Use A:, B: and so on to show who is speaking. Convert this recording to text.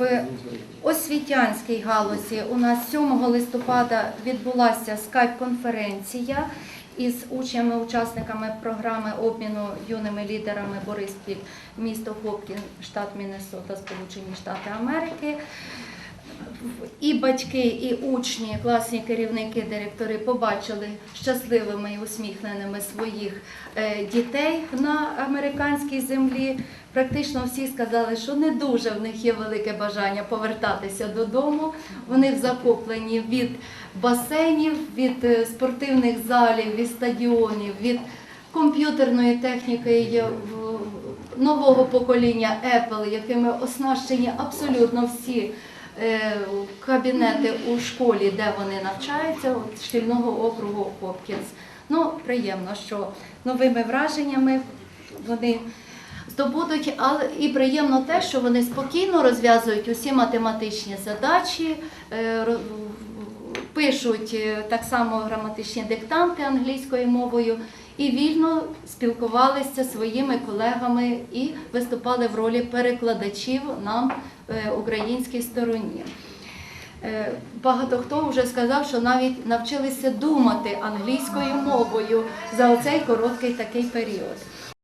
A: В освітянській галузі у нас 7 листопада відбулася скайп-конференція із учнями-учасниками програми обміну юними лідерами Бориспіль, місто Хопкін, штат Міннесота, Сполучені Штати Америки. І батьки, і учні, класні керівники, директори побачили щасливими і усміхненими своїх е, дітей на американській землі. Практично всі сказали, що не дуже в них є велике бажання повертатися додому. Вони захоплені від басейнів, від е, спортивних залів, від стадіонів, від комп'ютерної техніки нового покоління Apple, якими оснащені абсолютно всі е, кабінети у школі, де вони навчаються, от шкільного округу Хопкінс. Ну, приємно, що новими враженнями вони здобудуть, але і приємно те, що вони спокійно розв'язують усі математичні задачі, е, пишуть е, так само граматичні диктанти англійською мовою і вільно спілкувалися своїми колегами і виступали в ролі перекладачів на е, українській стороні. Багато хто вже сказав, що навіть навчилися думати англійською мовою за оцей короткий такий період.